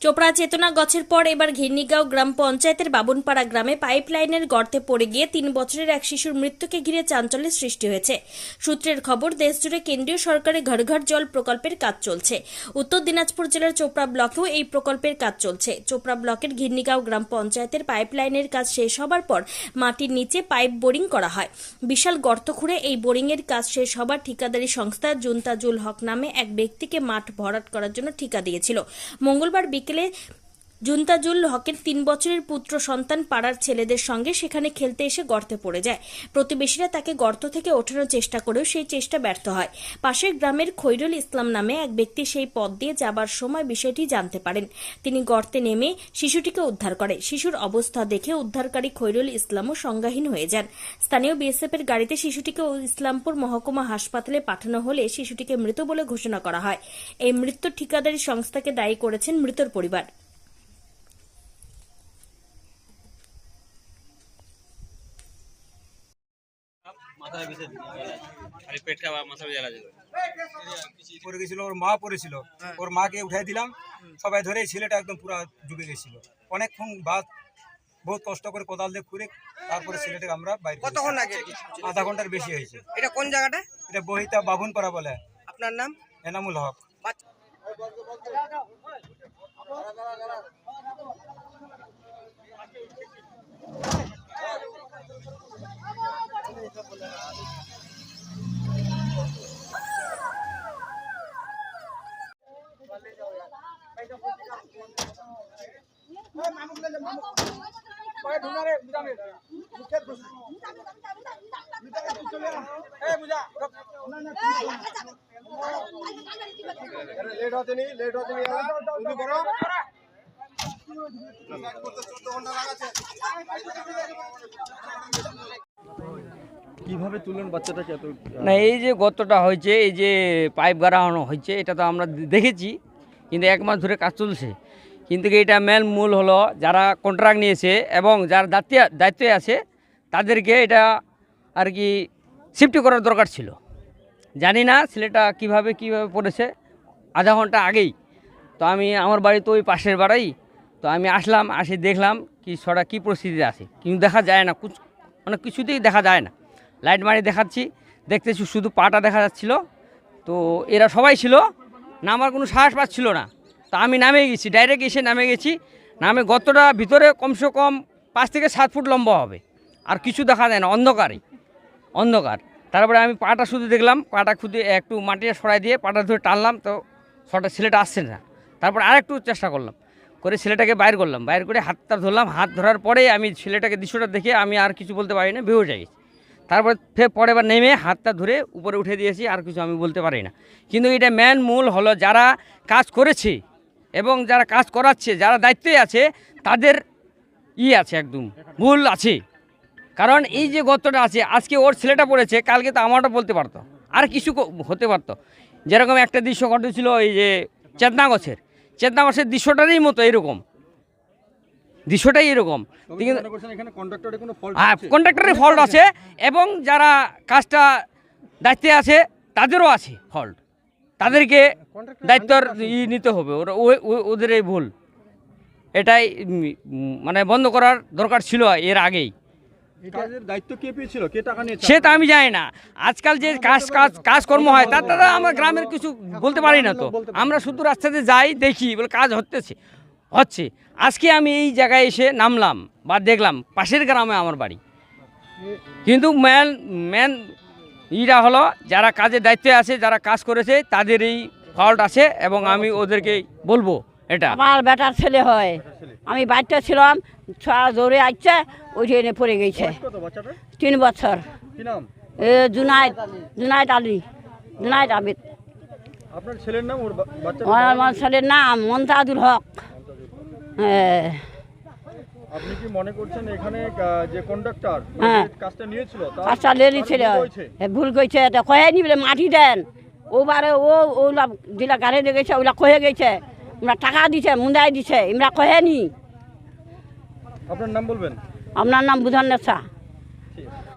চোপড়া চেতনা গছের পর এবার ঘিরনিগাঁও গ্রাম পঞ্চায়েতের বাবুনপাড়া গ্রামে পাইপলাইনের গর্তে পড়ে গিয়ে তিন বছরের এক শিশুর মৃত্যুকে ঘিরে চাঞ্চল্যের সৃষ্টি হয়েছে। সূত্রের খবর, দেশজুড়ে কেন্দ্রীয় সরকারের ঘর ঘর জল প্রকল্পের কাজ চলছে। উত্তর দিনাজপুর জেলার চোপড়া ব্লকেও এই প্রকল্পের কাজ চলছে। চোপড়া ব্লকের ঘিরনিগাঁও গ্রাম পঞ্চায়েতের পাইপলাইনের কাজ শেষ হবার পর মাটির নিচে পাইপ বোরিং করা হয়। বিশাল গর্ত খুঁড়ে এই বোরিংয়ের কাজ শেষ হবার ঠিকাদারি সংস্থা জুনতাজুল হক নামে এক ব্যক্তিকে মাঠ ভরাট করার জন্য ঠিকা দিয়েছিল। মঙ্গলবার বিকেলে kesinlikle জুনতাজুল হকের তিন বছরের পুত্র সন্তান পাড়ার ছেলেদের সঙ্গে সেখানে খেলতে এসে গর্তে পড়ে যায়। প্রতিবেশীরা তাকে গর্ত থেকে ওঠানোর চেষ্টা করেও সেই চেষ্টা ব্যর্থ হয়। পাশের গ্রামের খৈরুল ইসলাম নামে এক ব্যক্তি সেই পথ দিয়ে যাবার সময় বিষয়টি জানতে পারেন। তিনি গর্তে নেমে শিশুটিকে উদ্ধার করে। শিশুর অবস্থা দেখে উদ্ধারকারী খৈরুল ইসলামও সংজ্ঞাহীন হয়ে যান। স্থানীয় বিএসএফ এর গাড়িতে শিশুটিকে ইসলামপুর মহকুমা হাসপাতালে পাঠানো হলে শিশুটিকে মৃত বলে ঘোষণা করা হয়। এই মৃত্যুর ঠিকাদারি সংস্থাকে দায়ী করেছেন মৃতর পরিবার। খালি পেট খাওয়া মাথা জ্বালা পড়ে গেছিল ওর মা পড়েছিল। ওর মাকে উঠাই দিলাম। সবাই ধরে ছেলেটা একদম পুরো ডুবে গেছিল। অনেকক্ষণ বাদ বহুত কষ্ট করে কোদাল দিয়ে খুঁড়ে তারপরে ছেলেটাকে আমরা বাইরে কতক্ষণ আগে আধা ঘণ্টার বেশি হয়েছে। এটা কোন জায়গাটা? এটা বহিতা বাবুন পাড়া বলে। আপনার নাম? এনামুল হক। কীভাবে তুললেন বাচ্চাটাকে এত না এই যে গর্তটা হয়েছে এই যে পাইপ গাড়ানো হয়েছে এটা তো আমরা দেখেছি কিন্তু এক মাস ধরে কাজ চলছে। কিন্তু এটা মেন মূল হলো যারা কন্ট্রাক্ট নিয়েছে এবং যারা দায়িত্বে দায়িত্বে আছে, তাদেরকে এটা আর কি শিফট করার দরকার ছিল। জানি না ছেলেটা কীভাবে কীভাবে পড়েছে, আধা ঘণ্টা আগেই। তো আমি, আমার বাড়ি তো ওই পাশের বাড়াই। তো আমি আসলাম, আসে দেখলাম কি সরা কী পরিস্থিতিতে আছে। কিন্তু দেখা যায় না কুচ মানে কিছুতেই দেখা যায় না। লাইট মারি দেখাচ্ছি, দেখতেছি শুধু পাটা দেখা যাচ্ছিল। তো এরা সবাই ছিল নামার কোনো সাহস পাচ্ছিল না। তো আমি নামে গেছি ডাইরেক্ট এসে নামে গেছি। নামে গতটা ভিতরে কমসে কম পাঁচ থেকে সাত ফুট লম্বা হবে। আর কিছু দেখা যায় না অন্ধকারে অন্ধকার। তারপরে আমি পাটা শুধু দেখলাম, পাটা খুদে একটু মাটি সরাই দিয়ে পাটা ধরে টানলাম, তো ছটা ছেলেটা আসছে না। তারপর আরেকটু চেষ্টা করলাম, করে ছেলেটাকে বাইর করলাম। বাইর করে হাতটা ধরলাম, হাত ধরার পরে আমি ছেলেটাকে দৃশ্যটা দেখে আমি আর কিছু বলতে পারি না বেহো যাই তারপর ফের পরে বার নেমে হাতটা ধরে উপরে উঠে দিয়েছি, আর কিছু আমি বলতে পারি না। কিন্তু এটা ম্যান মূল হলো যারা কাজ করেছে এবং যারা কাজ করাচ্ছে যারা দায়িত্বে আছে তাদের ই আছে একদম ভুল আছে। কারণ এই যে গর্তটা আছে আজকে ওর ছেলেটা পড়েছে কালকে তো আমারটা বলতে পারতো। আর কিছু হতে পারতো। যেরকম একটা দৃশ্য ঘটেছিল এই যে চেতনা গছের। চেতনা গছের দৃশ্যটারই মতো এরকম। দৃশ্যটাই এরকম। হ্যাঁ কন্ট্রাক্টরের ফল্ট আছে এবং যারা কাজটা দায়িত্বে আছে তাদেরও আছে ফল্ট তাদেরকে দায়িত্বর ই নিতে হবে। ওরা ওদের এই ভুল। এটাই মানে বন্ধ করার দরকার ছিল এর আগেই। দায়িত্ব সে তো আমি জানি না। আজকাল যে কাজ কাজ কাজকর্ম হয় তার দ্বারা আমরা গ্রামের কিছু বলতে পারি না তো। আমরা শুধু রাস্তাতে যাই দেখি বলে কাজ হতেছে হচ্ছে। আজকে আমি এই জায়গায় এসে নামলাম বা দেখলাম পাশের গ্রামে আমার বাড়ি। কিন্তু ম্যান মেন ইটা হলো যারা কাজের দায়িত্বে আছে যারা কাজ করেছে তাদের এই ফল্ট আছে এবং আমি ওদেরকে বলব এটা। আমার বেটার ছেলে হয়। আমি বাড়িতে ছিলাম ছোয়া জোরে আসছে উঠে এনে পড়ে গেছে। তিন বছর। এ জুনাইদ জুনাইদ আলী জুনাইদ আবিদ। আপনার ছেলের নাম আমার আমার ছেলের নাম মন্তাজুল হক। হ্যাঁ আপনি কি মনে করছেন এখানে যে কন্ডাক্টর হ্যাঁ। কাজটা নিয়েছিল কাজটা লেলি তার ছেলে ভুল হয় ভুল কইছে এটা কয়ে নি বলে মাটি দেন। ওবারে ও ওলা দিলা গাড়ি দিয়ে গেছে ওলা কয়ে গেছে। আমরা টাকা দিছে মুন্দাই দিছে আমরা কয়ে নি। আপনার নাম বলবেন? আপনার নাম বুধান নেশা।